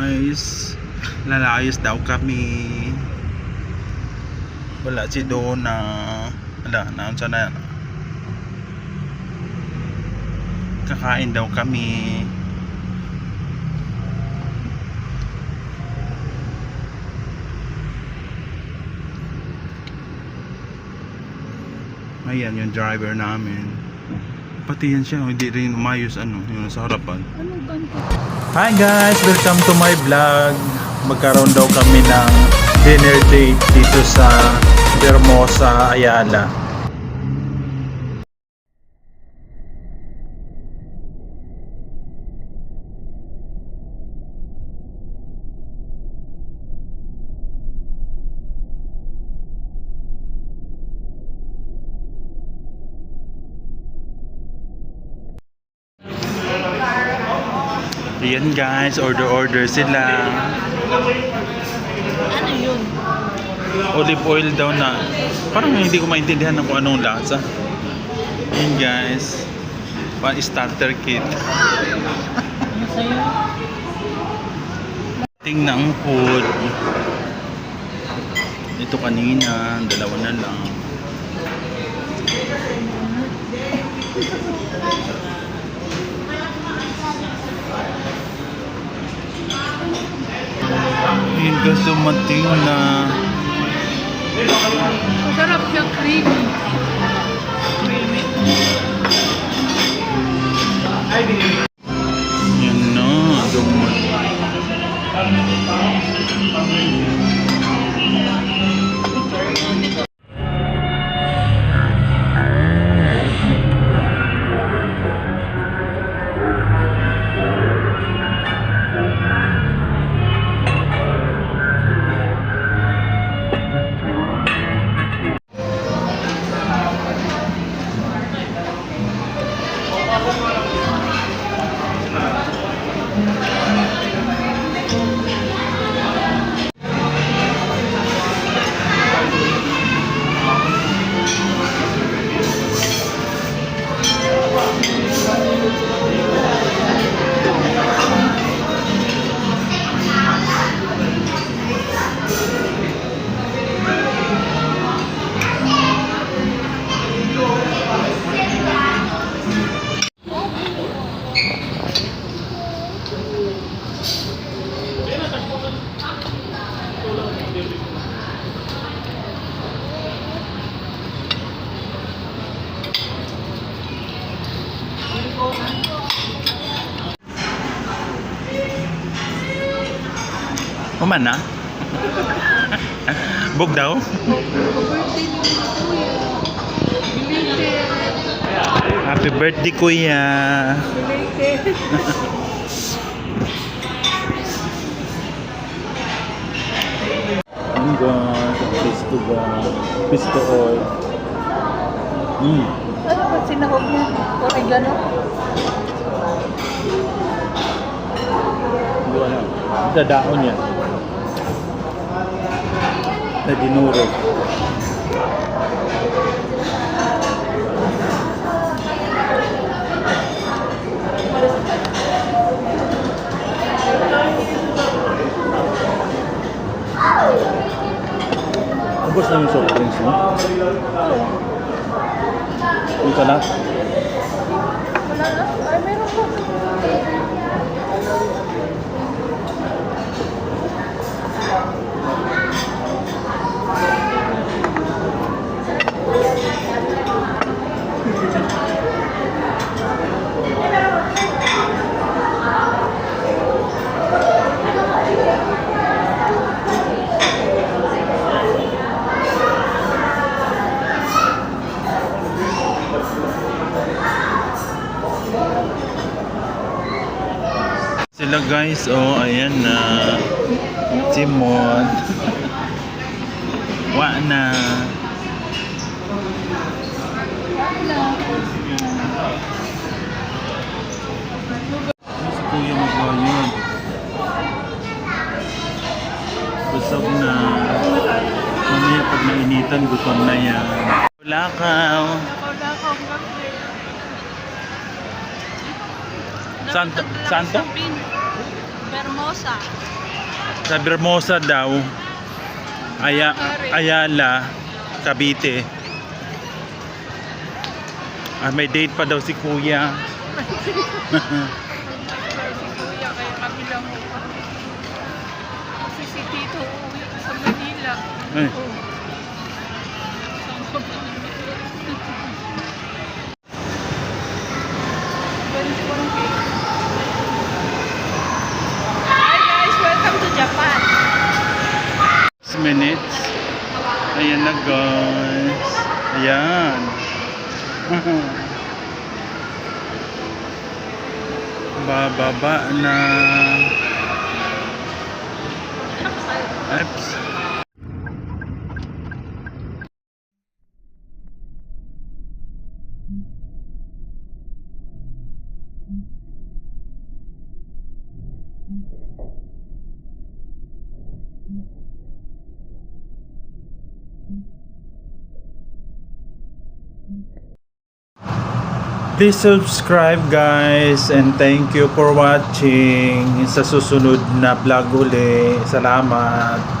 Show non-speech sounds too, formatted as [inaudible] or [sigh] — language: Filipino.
guys. Lalayas daw kami. Wala si Donna. Wala, naon sana. Kakain daw kami. Ayan yung driver namin. Pati yan siya, hindi rin umayos ano, yung sa harapan. Ano ganito? Hi guys! Welcome to my vlog. Magkaroon daw kami ng dinner date dito sa Hermosa, Ayala. Ayan guys, order-order sila. Ano yun? olive oil daw na parang hindi ko maintindihan ng kung anong lasa. Yun guys. Pa starter kit. Ano ting ng food. Ito kanina dalawa na lang guys dumating na Masarap siya, creamy. Creamy. Yan na, dumating Uman na? Bog daw? Happy birthday kuya! Ang God, Pisto ba? Pisto oil. Mm. Ano ba sinahog niya? Oregano? Hindi ko alam. Sa daon niya. Na dinuro. Ubus na yung soft drinks mo? Yung ka na? Wala na? Sila guys, oh, ayan na. Si Mod. Wa na. Si Kuya magbayad? Busog na. Mamaya pag nainitan, gutom na yan. Ka. oh. Wala Bermosa. Sa Bermosa daw. Aya, Ayala, Cavite. Ah, may date pa daw si Kuya. Si Kuya kaya lang [laughs] upa. Kasi si Tito uuwi sa Manila. Ay. Saan ka ba? Ganito ko ng cake. Hi guys! Welcome to Japan! 6 minutes. Ayan na guys. Ayan. [laughs] Bababa na. Oops. Please subscribe guys and thank you for watching sa susunod na vlog uli. Salamat.